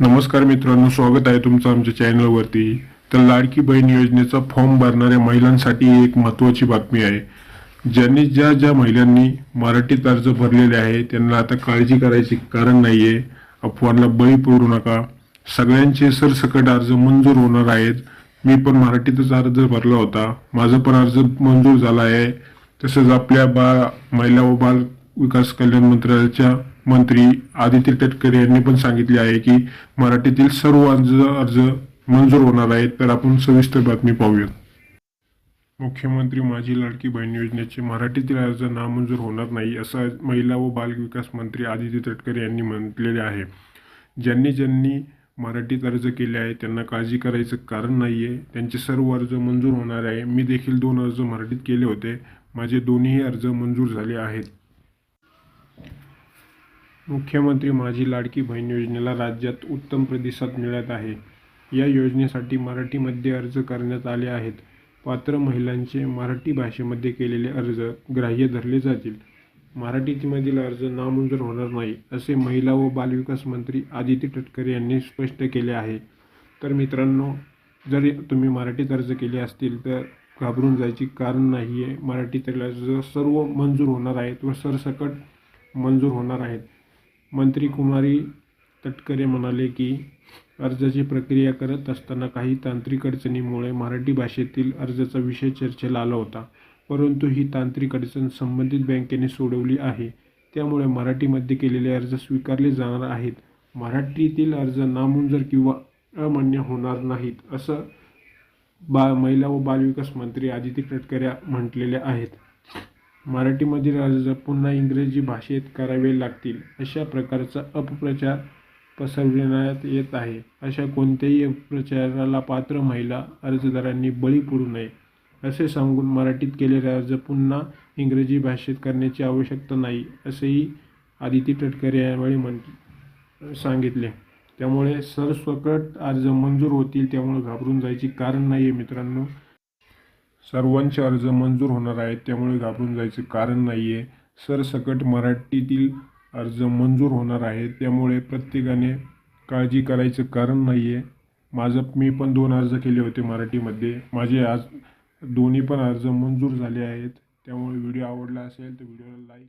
नमस्कार मित्रांनो स्वागत आहे तुमचं आमच्या चॅनलवरती. तर लाडकी बहीण योजनेचा फॉर्म भरणाऱ्या महिलांसाठी एक महत्त्वाची बातमी आहे. ज्यांनी ज्या ज्या महिलांनी मराठीत अर्ज भरलेले आहे त्यांना आता काळजी करायची कारण नाही आहे अफवांना बळी पडू नका. सगळ्यांचे सरसकट अर्ज मंजूर होणार आहेत. मी पण मराठीतच अर्ज भरला होता. माझा पण अर्ज मंजूर झाला आहे. तसंच आपल्या बा महिला व बाल विकास कल्याण मंत्रालयाच्या मंत्री आदित्य तटकरे यांनी पण सांगितले आहे की मराठीतील सर्व अर्ज अर्ज मंजूर होणार आहेत. तर आपण सविस्तर बातमी पाहूयात. मुख्यमंत्री माझी लाडकी बहीण योजनेचे मराठीतील अर्ज नामंजूर होणार नाही असं महिला व बालविकास मंत्री आदित्य तटकरे यांनी म्हटलेले आहे. ज्यांनी ज्यांनी मराठीत अर्ज केले आहे त्यांना काळजी करायचं कारण नाही आहे त्यांचे सर्व अर्ज मंजूर होणार आहे. मी देखील दोन अर्ज मराठीत केले होते. माझे दोन्ही अर्ज मंजूर झाले आहेत. मुख्यमंत्री माझी लाडकी बहीण योजनेला राज्यात उत्तम प्रतिसाद मिळत आहे. या योजनेसाठी मराठीमध्ये अर्ज करण्यात आले आहेत. पात्र महिलांचे मराठी भाषेमध्ये केलेले अर्ज ग्राह्य धरले जातील. मराठीमधील अर्ज नामंजूर होणार नाही असे महिला व बालविकास मंत्री आदित्य तटकरे यांनी स्पष्ट केले आहे. तर मित्रांनो जर तुम्ही मराठीत अर्ज केले असतील तर घाबरून जायची कारण नाही आहे मराठीतील अर्ज सर्व मंजूर होणार आहेत व सरसकट मंजूर होणार आहेत. मंत्री कुमारी तटकरे म्हणाले की अर्जाची प्रक्रिया करत असताना काही तांत्रिक अडचणीमुळे मराठी भाषेतील अर्जाचा विषय चर्चेला आला होता. परंतु ही तांत्रिक अडचण संबंधित बँकेने सोडवली आहे. त्यामुळे मराठीमध्ये केलेले अर्ज स्वीकारले जाणार आहेत. मराठीतील अर्ज नामंजूर किंवा अमान्य होणार नाहीत असं बा महिला व बालविकास मंत्री आदित्य तटकऱ्या म्हटलेल्या आहेत. मराठीमधील अर्ज पुन्हा इंग्रजी भाषेत करावे लागतील अशा प्रकारचा अपप्रचार पसरविण्यात येत आहे. अशा कोणत्याही अपप्रचाराला पात्र महिला अर्जदारांनी बळी पडू नये असे सांगून मराठीत केलेले अर्ज पुन्हा इंग्रजी भाषेत करण्याची आवश्यकता नाही असेही आदिती तटकरे यावेळी म्हण सांगितले. त्यामुळे सरसकट अर्ज मंजूर होतील त्यामुळे घाबरून जायची कारण नाही आहे मित्रांनो. सर्वांचे अर्ज मंजूर होणार आहेत त्यामुळे घाबरून जायचं कारण नाही आहे सरसकट मराठीतील अर्ज मंजूर होणार आहेत त्यामुळे प्रत्येकाने काळजी करायचं कारण नाही आहे माझं मी पण दोन अर्ज केले होते मराठीमध्ये. माझे आज दोन्ही पण अर्ज मंजूर झाले आहेत. त्यामुळे व्हिडिओ आवडला असेल तर व्हिडिओला लाईक